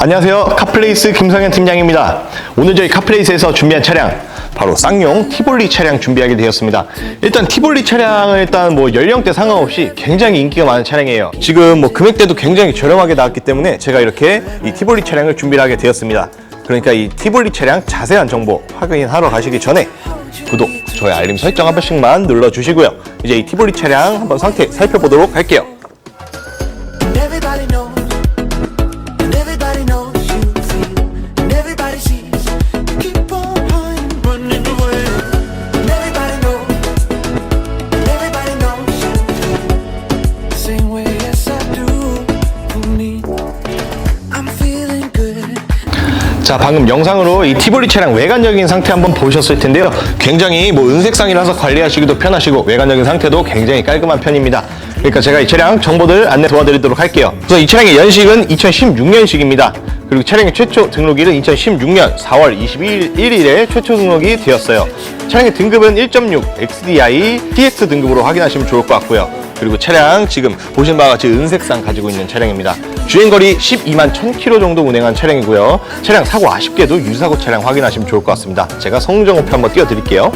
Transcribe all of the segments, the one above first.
안녕하세요. 카플레이스 김성현 팀장입니다. 오늘 저희 카플레이스에서 준비한 차량 바로 쌍용 티볼리 차량 준비하게 되었습니다. 일단 티볼리 차량은 일단 뭐 연령대 상관없이 굉장히 인기가 많은 차량이에요. 지금 뭐 금액대도 굉장히 저렴하게 나왔기 때문에 제가 이렇게 이 티볼리 차량을 준비를 하게 되었습니다. 그러니까 이 티볼리 차량 자세한 정보 확인하러 가시기 전에 구독, 좋아요, 알림 설정 한 번씩만 눌러주시고요. 이제 이 티볼리 차량 한번 상태 살펴보도록 할게요. 자 방금 영상으로 이 티볼리 차량 외관적인 상태 한번 보셨을 텐데요. 굉장히 뭐 은색상이라서 관리하시기도 편하시고 외관적인 상태도 굉장히 깔끔한 편입니다. 그러니까 제가 이 차량 정보들 안내 도와드리도록 할게요. 그래서 이 차량의 연식은 2016년식입니다. 그리고 차량의 최초 등록일은 2016년 4월 21일에 최초 등록이 되었어요. 차량의 등급은 1.6 XDI TX 등급으로 확인하시면 좋을 것 같고요 그리고 차량 지금 보신 바와 같이 은색상 가지고 있는 차량입니다. 주행거리 12만 1000km 정도 운행한 차량이고요. 차량 사고 아쉽게도 유사고 차량 확인하시면 좋을 것 같습니다. 제가 성정호표 한번 띄워드릴게요.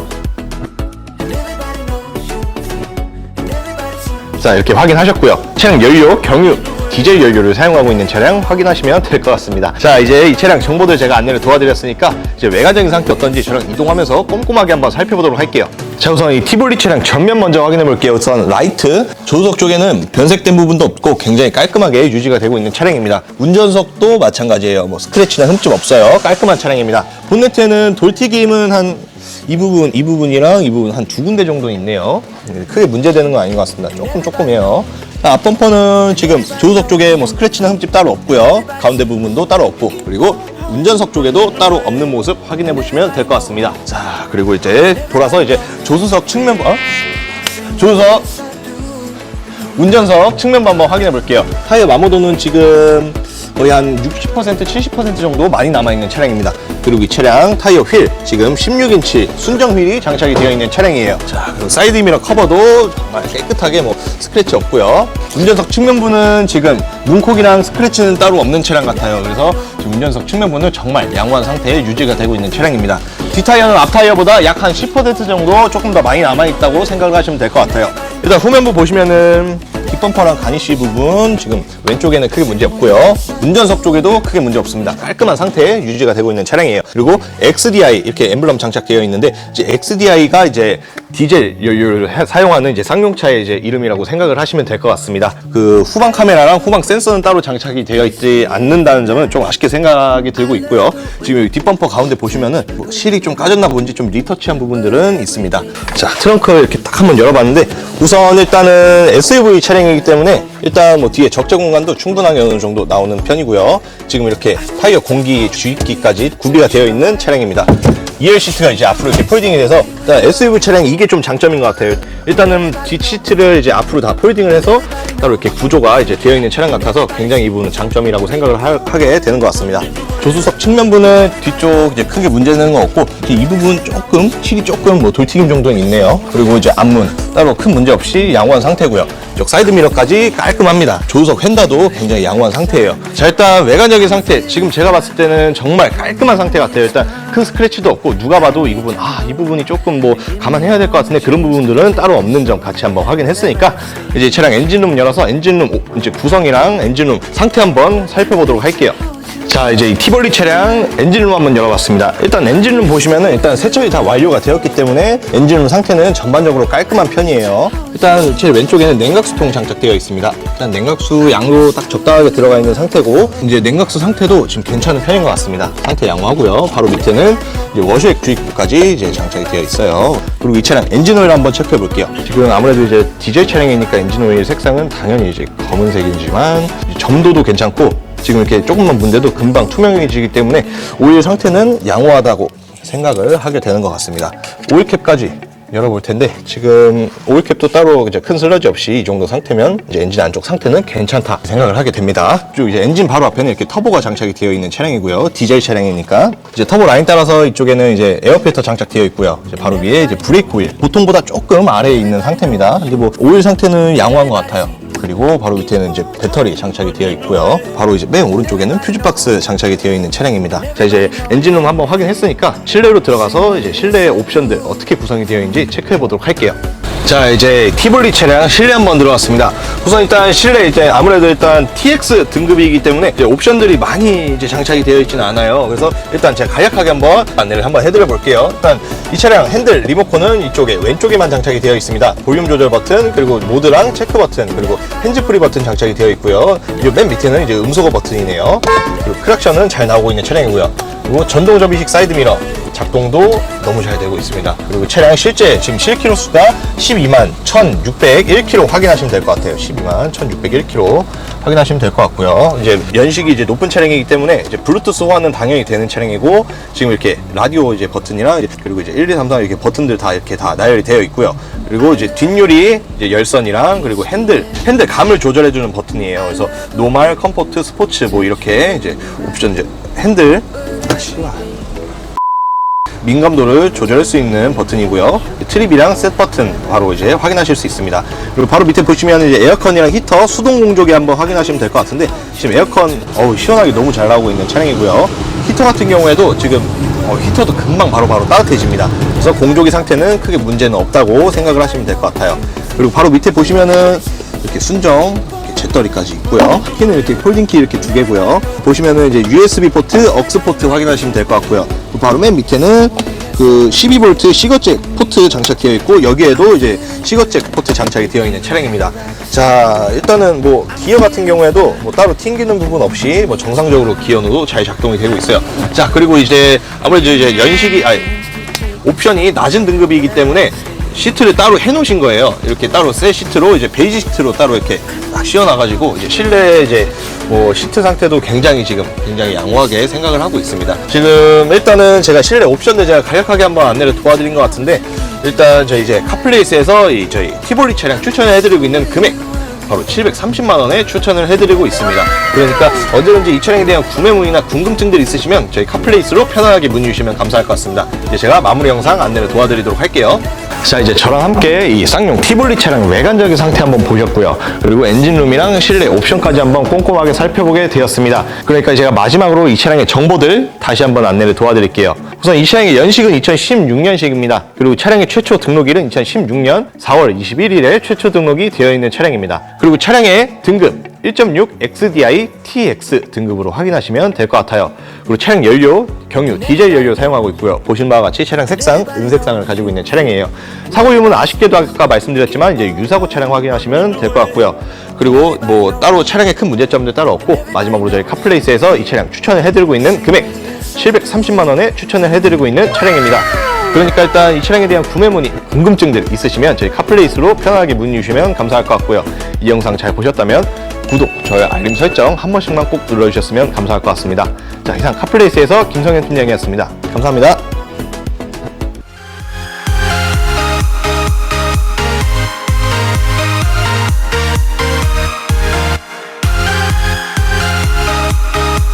자 이렇게 확인하셨고요. 차량 연료 경유 디젤 연료를 사용하고 있는 차량 확인하시면 될 것 같습니다. 자 이제 이 차량 정보들 제가 안내를 도와드렸으니까 이제 외관적인 상태 어떤지 저랑 이동하면서 꼼꼼하게 한번 살펴보도록 할게요. 자 우선 이 티볼리 차량 전면 먼저 확인해 볼게요. 우선 라이트 조수석 쪽에는 변색된 부분도 없고 굉장히 깔끔하게 유지가 되고 있는 차량입니다. 운전석도 마찬가지예요. 뭐 스크래치나 흠집 없어요. 깔끔한 차량입니다. 본네트에는 돌튀김은 한이 부분, 이 부분이랑 이 부분 한 두 군데 정도 있네요. 네, 크게 문제되는 건 아닌 것 같습니다. 조금 조금해요. 앞범퍼는 지금 조수석 쪽에 뭐 스크래치나 흠집 따로 없고요. 가운데 부분도 따로 없고 그리고 운전석 쪽에도 따로 없는 모습 확인해 보시면 될 것 같습니다. 자, 그리고 이제 돌아서 이제 조수석 측면 어? 조수석 운전석 측면부 한번 확인해 볼게요. 타이어 마모도는 지금 거의 한 60% 70% 정도 많이 남아있는 차량입니다. 그리고 이 차량 타이어 휠 지금 16인치 순정 휠이 장착이 되어 있는 차량이에요. 자 그리고 사이드 미러 커버도 정말 깨끗하게 뭐 스크래치 없고요. 운전석 측면부는 지금 문콕이랑 스크래치는 따로 없는 차량 같아요. 그래서 지금 운전석 측면부는 정말 양호한 상태에 유지가 되고 있는 차량입니다. 뒷타이어는 앞타이어보다 약 한 10% 정도 조금 더 많이 남아있다고 생각을 하시면 될 것 같아요. 일단 후면부 보시면은 뒷범퍼랑 가니쉬 부분 지금 왼쪽에는 크게 문제 없고요. 운전석 쪽에도 크게 문제 없습니다. 깔끔한 상태에 유지가 되고 있는 차량이에요. 그리고 XDI 이렇게 엠블럼 장착되어 있는데 XDI가 이제 디젤 연료를 해- 사용하는 이제 쌍용차의 이제 이름이라고 생각을 하시면 될 것 같습니다. 그 후방 카메라랑 후방 센서는 따로 장착이 되어 있지 않는다는 점은 좀 아쉽게 생각이 들고 있고요. 지금 여기 뒷범퍼 가운데 보시면은 뭐 실이 좀 까졌나 본지 좀 리터치한 부분들은 있습니다. 자 트렁크 이렇게 딱 한번 열어봤는데 우선 일단은 SUV 차량이기 때문에 일단 뭐 뒤에 적재 공간도 충분하게 어느 정도 나오는 편이고요. 지금 이렇게 타이어 공기 주입기까지 구비가 되어 있는 차량입니다. 2열 시트가 이제 앞으로 이렇게 폴딩이 돼서 일단 SUV 차량이 이게 좀 장점인 것 같아요. 일단은 뒷 시트를 이제 앞으로 다 폴딩을 해서 따로 이렇게 구조가 이제 되어 있는 차량 같아서 굉장히 이 부분은 장점이라고 생각을 하, 게 되는 것 같습니다. 조수석 측면부는 뒤쪽 이제 크게 문제되는 건 없고 이 부분 조금 칠이 조금 뭐 돌튀김 정도는 있네요. 그리고 이제 앞문 따로 큰 문제 없이 양호한 상태고요. 이쪽 사이드 미러까지 깔끔합니다. 조수석 휀다도 굉장히 양호한 상태예요. 자 일단 외관적인 상태 지금 제가 봤을 때는 정말 깔끔한 상태 같아요. 일단 큰 스크래치도 없고 누가 봐도 이 부분 아 이 부분이 조금 뭐 감안해야 될 것 같은데 그런 부분들은 따로 없는 점 같이 한번 확인했으니까 이제 차량 엔진룸 열어서 엔진룸 오- 이제 구성이랑 엔진룸 상태 한번 살펴보도록 할게요. 자 이제 이 티볼리 차량 엔진룸 한번 열어봤습니다. 일단 엔진룸 보시면은 일단 세척이 다 완료가 되었기 때문에 엔진룸 상태는 전반적으로 깔끔한 편이에요. 일단 제일 왼쪽에는 냉각수통 장착되어 있습니다. 일단 냉각수 양도 딱 적당하게 들어가 있는 상태고 이제 냉각수 상태도 지금 괜찮은 편인 것 같습니다. 상태 양호하고요. 바로 밑에는 이제 워셔액 주입구까지 이제 장착이 되어 있어요. 그리고 이 차량 엔진 오일 한번 체크해 볼게요. 지금 아무래도 이제 디젤 차량이니까 엔진 오일 색상은 당연히 이제 검은색이지만 점도도 괜찮고 지금 이렇게 조금만 문제도 금방 투명해지기 때문에 오일 상태는 양호하다고 생각을 하게 되는 것 같습니다. 오일캡까지 열어볼 텐데 지금 오일캡도 따로 이제 큰 슬러지 없이 이 정도 상태면 이제 엔진 안쪽 상태는 괜찮다 생각을 하게 됩니다. 쭉 이제 엔진 바로 앞에는 이렇게 터보가 장착이 되어 있는 차량이고요. 디젤 차량이니까 이제 터보 라인 따라서 이쪽에는 이제 에어 필터 장착되어 있고요. 이제 바로 위에 이제 브레이크 오일 보통보다 조금 아래에 있는 상태입니다. 근데 뭐 오일 상태는 양호한 것 같아요. 그리고 바로 밑에는 이제 배터리 장착이 되어 있고요. 바로 이제 맨 오른쪽에는 퓨즈박스 장착이 되어 있는 차량입니다. 자 이제 엔진룸 한번 확인했으니까 실내로 들어가서 이제 실내 옵션들 어떻게 구성이 되어 있는지 체크해 보도록 할게요. 자 이제 티볼리 차량 실내 한번 들어왔습니다. 우선 일단 실내 이제 아무래도 일단 TX 등급이기 때문에 옵션들이 많이 이제 장착이 되어 있지는 않아요. 그래서 일단 제가 간략하게 한번 안내를 한번 해드려 볼게요. 일단 이 차량 핸들 리모컨은 이쪽에 왼쪽에만 장착이 되어 있습니다. 볼륨 조절 버튼 그리고 모드랑 체크 버튼 그리고 핸즈프리 버튼 장착이 되어 있고요. 이맨 밑에는 이제 음소거 버튼이네요. 그리고 크락션은 잘 나오고 있는 차량이고요. 그리고 전동 접이식 사이드 미러 작동도 너무 잘 되고 있습니다. 그리고 차량 실제 지금 실키로 수가 12만 1,601km 확인하시면 될 것 같아요. 12만 1,601km 확인하시면 될 것 같고요. 이제 연식이 이제 높은 차량이기 때문에 이제 블루투스 호환은 당연히 되는 차량이고 지금 이렇게 라디오 이제 버튼이랑 그리고 이제 1, 2, 3, 4 이렇게 버튼들 다 이렇게 다 나열이 되어 있고요. 그리고 이제 뒷유리 이제 열선이랑 그리고 핸들 핸들 감을 조절해주는 버튼이에요. 그래서 노말, 컴포트, 스포츠 뭐 이렇게 이제 옵션 이제 핸들 아, 씨발. 민감도를 조절할 수 있는 버튼이고요. 트립이랑 셋 버튼 바로 이제 확인하실 수 있습니다. 그리고 바로 밑에 보시면 이제 에어컨이랑 히터 수동 공조기 한번 확인하시면 될 것 같은데 지금 에어컨 어우 시원하게 너무 잘 나오고 있는 차량이고요. 히터 같은 경우에도 지금 어, 히터도 금방 바로바로 따뜻해집니다. 그래서 공조기 상태는 크게 문제는 없다고 생각을 하시면 될 것 같아요. 그리고 바로 밑에 보시면은 이렇게 순정 재떨이까지 있고요. 키는 이렇게 폴딩 키 이렇게 두 개고요. 보시면은 이제 USB 포트, 억스 포트 확인하시면 될 것 같고요. 그 바로 맨 밑에는 그 12V 시거잭 포트 장착되어 있고 여기에도 이제 시거잭 포트 장착이 되어 있는 차량입니다. 자 일단은 뭐 기어 같은 경우에도 뭐 따로 튕기는 부분 없이 뭐 정상적으로 기어도 잘 작동이 되고 있어요. 자 그리고 이제 아무래도 이제 연식이 아니 옵션이 낮은 등급이기 때문에 시트를 따로 해놓으신 거예요. 이렇게 따로 새 시트로 이제 베이지 시트로 따로 이렇게 딱 씌워놔가지고 이제 실내 이제 뭐 시트 상태도 굉장히 지금 굉장히 양호하게 생각을 하고 있습니다. 지금 일단은 제가 실내 옵션들 제가 간략하게 한번 안내를 도와드린 것 같은데 일단 저희 이제 카플레이스에서 이 저희 티볼리 차량 추천을 해드리고 있는 금액 바로 730만 원에 추천을 해드리고 있습니다. 그러니까 언제든지 이 차량에 대한 구매 문의나 궁금증들 있으시면 저희 카플레이스로 편안하게 문의 주시면 감사할 것 같습니다. 이제 제가 마무리 영상 안내를 도와드리도록 할게요. 자 이제 저랑 함께 이 쌍용 티볼리 차량 외관적인 상태 한번 보셨고요. 그리고 엔진룸이랑 실내 옵션까지 한번 꼼꼼하게 살펴보게 되었습니다. 그러니까 제가 마지막으로 이 차량의 정보들 다시 한번 안내를 도와드릴게요. 우선 이 차량의 연식은 2016년식입니다. 그리고 차량의 최초 등록일은 2016년 4월 21일에 최초 등록이 되어 있는 차량입니다. 그리고 차량의 등급 1.6 XDI TX 등급으로 확인하시면 될 것 같아요. 그리고 차량 연료, 경유, 디젤 연료 사용하고 있고요. 보신 바와 같이 차량 색상, 은색상을 가지고 있는 차량이에요. 사고 유무는 아쉽게도 아까 말씀드렸지만 이제 유사고 차량 확인하시면 될 것 같고요. 그리고 뭐 따로 차량에 큰 문제점도 따로 없고 마지막으로 저희 카플레이스에서 이 차량 추천을 해드리고 있는 금액 730만 원에 추천을 해드리고 있는 차량입니다. 그러니까 일단 이 차량에 대한 구매 문의, 궁금증들 있으시면 저희 카플레이스로 편하게 문의 주시면 감사할 것 같고요. 이 영상 잘 보셨다면 구독, 좋아요, 알림 설정 한 번씩만 꼭 눌러주셨으면 감사할 것 같습니다. 자, 이상 카플레이스에서 김성현 팀장이었습니다. 감사합니다.